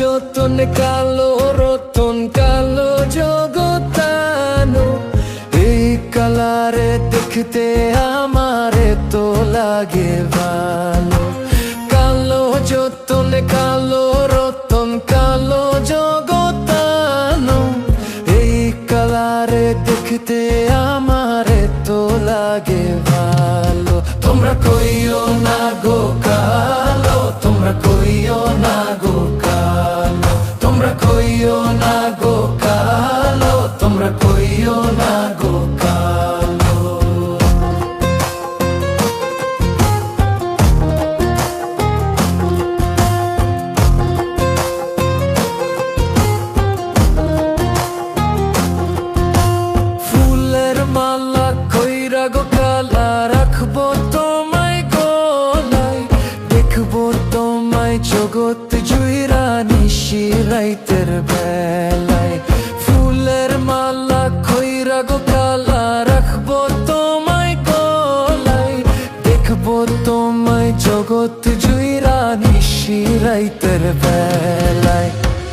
যতন কালো রতন দেখতে আমারে তো লাগে ভালো। কালো যতন, কালো রতন, কালো জগতানো। এই কালারে দেখতে আমারে তো লাগে ভালো। তোমরা কইও না গো কালো, তোমরা কইও না গো কালো। তোমরা কইও না গো কালো, তোমরা কইও না জগৎ জুইরা নিশি রাইতের বেলায়। ফুলের মালা কইরা গো কালা, রাখব তোমায় গলায়। দেখব তোমায় জগৎ জুইরা নিশি রাইতের বেলায়।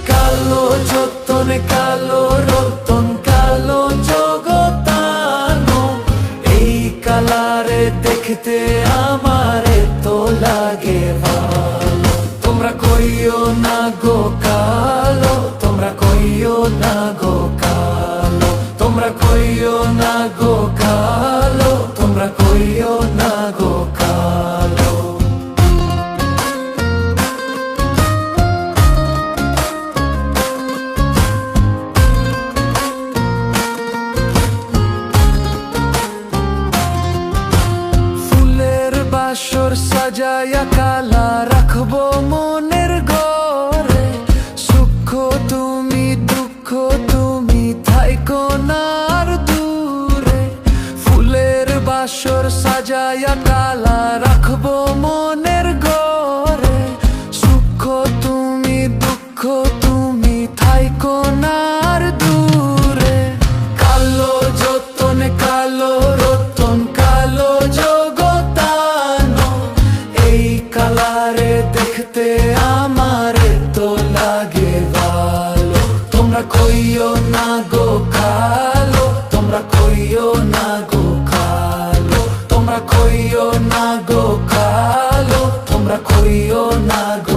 কালো যতন, কালো রতন, কালো জগতানো। এই কালারে দেখতে আমারে তো লাগে ভালো কইও না গো কালো, তোমরা কইও না গো কালো, তোমরা কইও না গো কালো, তোমরা কইও না গো কালো। ফুলের বাসর সাজায়া বাসর সাজায়া কালা রাখব মনের ঘরে। সুখ তুমি, দুঃখ তুমি, থাইকো না আর দূরে। কালো যতন, কালো রতন, কালো জগতানো। এই কালারে দেখতে আমারে তো লাগে ভালো। তোমরা কইও না গো কালো, তোমরা কইও না গো তোমরা কইও না গো কালো তোমরা কইও না গো